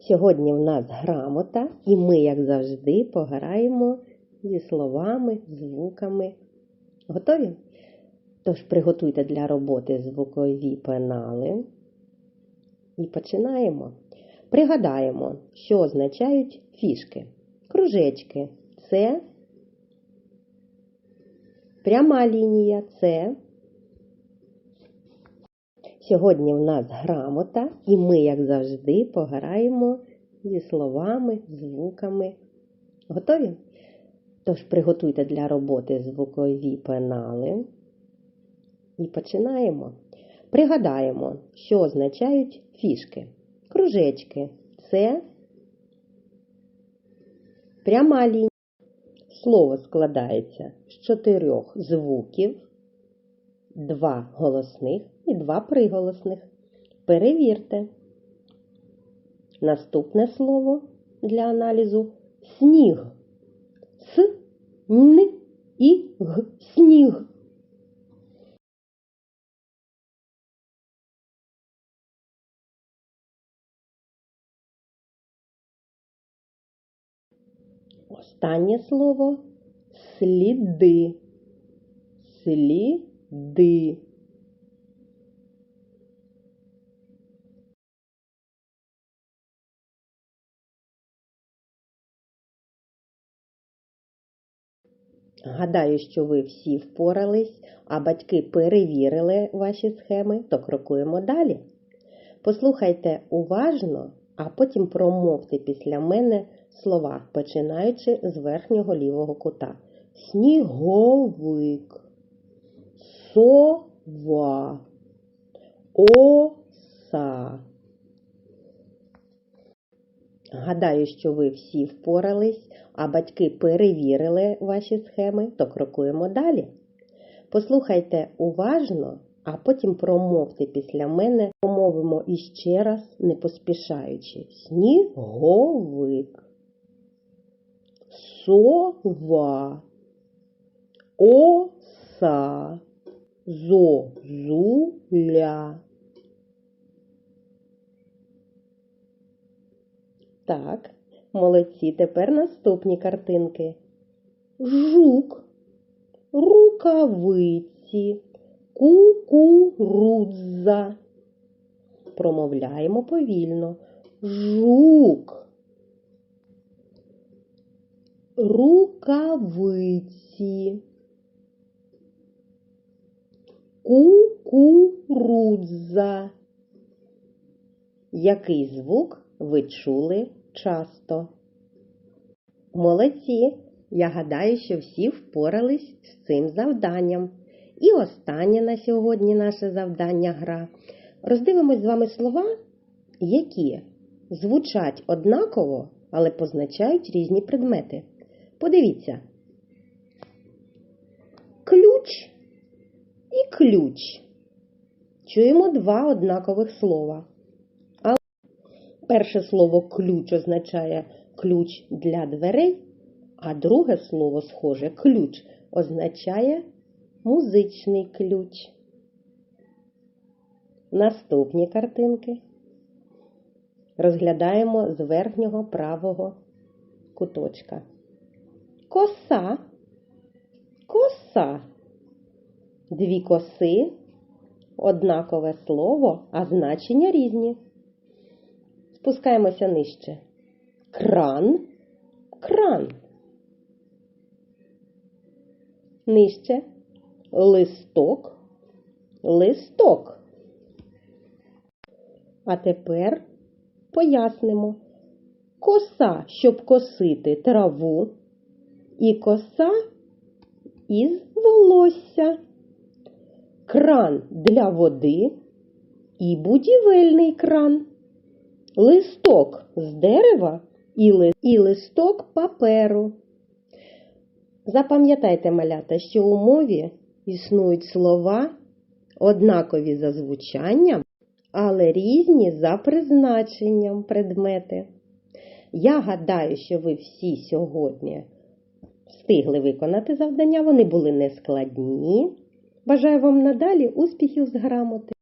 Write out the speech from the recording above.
Сьогодні в нас грамота, і ми, як завжди, пограємо зі словами, звуками. Готові? Тож приготуйте для роботи звукові пенали. І починаємо. Пригадаємо, що означають фішки. Кружечки це пряма лінія, це. Сьогодні в нас грамота, і ми, як завжди, пограємо зі словами, звуками. Готові? Тож приготуйте для роботи звукові пенали. І починаємо. Пригадаємо, що означають фішки. Кружечки це пряма лінія. Слово складається з чотирьох звуків, два голосних і два приголосних. Перевірте. Наступне слово для аналізу сніг. С, н і г. Сніг. Останнє слово сліди. Сліди. Гадаю, що ви всі впорались, а батьки перевірили ваші схеми, то крокуємо далі. Послухайте уважно, а потім промовте після мене слова, починаючи з верхнього лівого кута. Сніговик, сова, оса. Гадаю, що ви всі впорались, а батьки перевірили ваші схеми, то крокуємо далі. Послухайте уважно, а потім промовте після мене, помовимо іще раз, не поспішаючи. Сніговик, сова, оса, зозуля. Так, молодці. Тепер наступні картинки. Жук, рукавиці, кукурудза. Промовляємо повільно. Жук. Рукавиці. Кукурудза. Який звук ви чули часто? Молодці! Я гадаю, що всі впорались з цим завданням. І останнє на сьогодні наше завдання гра. Роздивимось з вами слова, які звучать однаково, але позначають різні предмети. Подивіться. Ключ і ключ. Чуємо два однакових слова. Перше слово ключ означає ключ для дверей, а друге слово схоже ключ означає музичний ключ. Наступні картинки розглядаємо з верхнього правого куточка. Коса, коса. Дві коси, однакове слово, а значення різні. Спускаємося нижче. Кран, кран. Нижче. Листок, листок. А тепер пояснимо. Коса, щоб косити траву, і коса із волосся. Кран для води і будівельний кран листок з дерева і листок паперу. Запам'ятайте, малята, що у мові існують слова, однакові за звучанням, але різні за призначенням предмети. Я гадаю, що ви всі сьогодні встигли виконати завдання, вони були нескладні. Бажаю вам надалі успіхів з грамоти!